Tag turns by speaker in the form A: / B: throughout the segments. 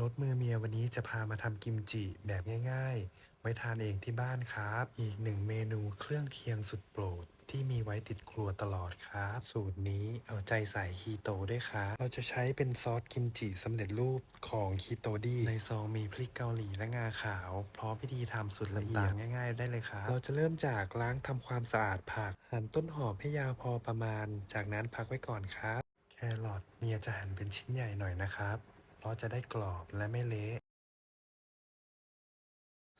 A: รสมือเมียวันนี้จะพามาทำกิมจิแบบง่าย ๆ ไว้ทานเองที่บ้านครับ อีกหนึ่งเมนูเครื่องเคียงสุดโปรด ที่มีไว้ติดครัวตลอดครับ สูตรนี้เอาใจใส่คีโตด้วยครับเราจะใช้เป็นซอสกิมจิสำเร็จรูปของคีโตดีในซองมีพริกเกาหลีและงาขาว พร้อมวิธีทำสุดละเอียดง่าย ๆ ได้เลยครับ เราจะเริ่มจากล้างทำความสะอาดผัก หั่นต้นหอมให้ยาวพอประมาณ จากนั้นพักไว้ก่อนครับ แครอทเมียจะหั่นเป็นชิ้นใหญ่หน่อยนะครับ เพราะจะได้กรอบและไม่เละ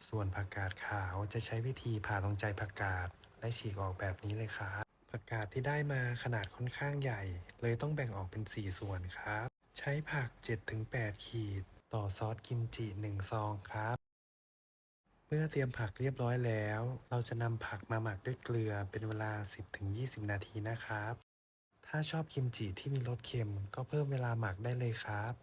A: ส่วนผักกาดขาวจะใช้วิธีผ่าลงใจผักกาดและฉีกออกแบบนี้เลยครับผักกาดที่ได้มาขนาดค่อนข้างใหญ่ เลยต้องแบ่งออกเป็น 4 ส่วนครับ ใช้ผัก 7-8 ขีด ต่อซอสกิมจิ 1 ซองครับ เมื่อเตรียมผักเรียบร้อยแล้ว เราจะนำผักมาหมักด้วยเกลือเป็นเวลา 10-20 นาทีนะครับ ถ้าชอบกิมจิที่มีรสเค็มก็เพิ่มเวลาหมักได้เลยครับ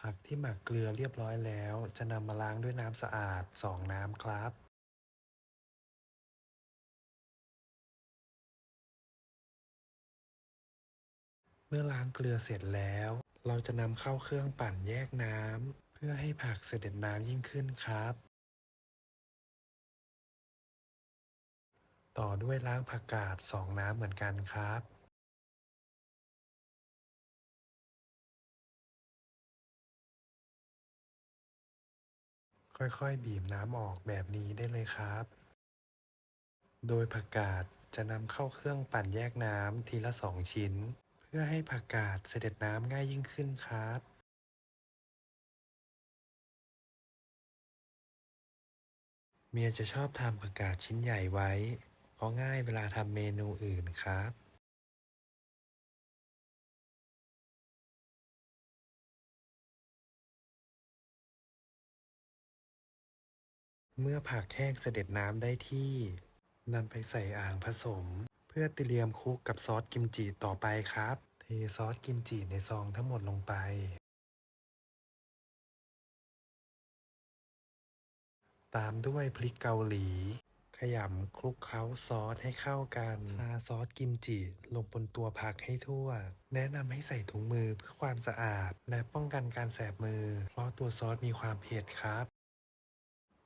A: ผักที่หมักเกลือเรียบร้อยแล้ว จะนำมาล้างด้วยน้ำสะอาด 2 น้ำครับเมื่อล้างเกลือเสร็จแล้ว เราจะนำเข้าเครื่องปั่นแยกน้ำเพื่อให้ผักเสด็จน้ำยิ่งขึ้นครับ ต่อด้วยล้างผักกาด2น้ำเหมือนกันครับ ค่อยๆ บีบน้ำออกแบบนี้ได้เลยครับ โดยผักกาดจะนำเข้าเครื่องปั่นแยกน้ำทีละสองชิ้น เพื่อให้ผักกาดเสด็จน้ำง่ายยิ่งขึ้นครับเมียจะชอบทำผักกาดชิ้นใหญ่ไว้ เพราะง่ายเวลาทำเมนูอื่นครับ เมื่อผักแห้งเสด็จน้ำได้ที่นำไปใส่อ่างผสม เพื่อเตรียมคลุกกับซอสกิมจิต่อไปครับ เทซอสกิมจิในซองทั้งหมดลงไป ตามด้วยพริกเกาหลี ขยำคลุกเคล้าซอสให้เข้ากันทาซอสกิมจิลงบนตัวผักให้ทั่ว แนะนำให้ใส่ถุงมือเพื่อความสะอาด และป้องกันการแสบมือ เพราะตัวซอสมีความเผ็ดครับ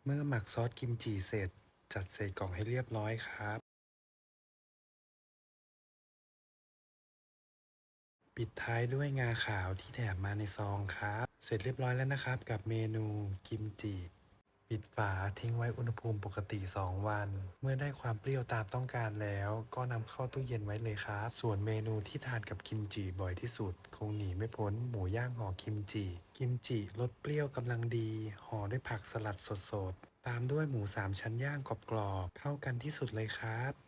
A: เมื่อหมักซอสกิมจิเสร็จ จัดใส่กล่องให้เรียบร้อยครับ ปิดท้ายด้วยงาขาวที่แถมมาในซองครับ เสร็จเรียบร้อยแล้วนะครับ กับเมนูกิมจิ ปิดฝาทิ้งไว้อุณหภูมิปกติ 2 วัน เมื่อได้ความเปรี้ยวตามต้องการแล้ว ก็นำเข้าตู้เย็นไว้เลยครับ ส่วนเมนูที่ทานกับกิมจิบ่อยที่สุด คงหนีไม่พ้นหมูย่างห่อกิมจิ กิมจิรสเปรี้ยวกำลังดีห่อด้วยผักสลัดสดๆ ตามด้วยหมูสามชั้นย่างกรอบๆเข้ากันที่สุดเลยครับ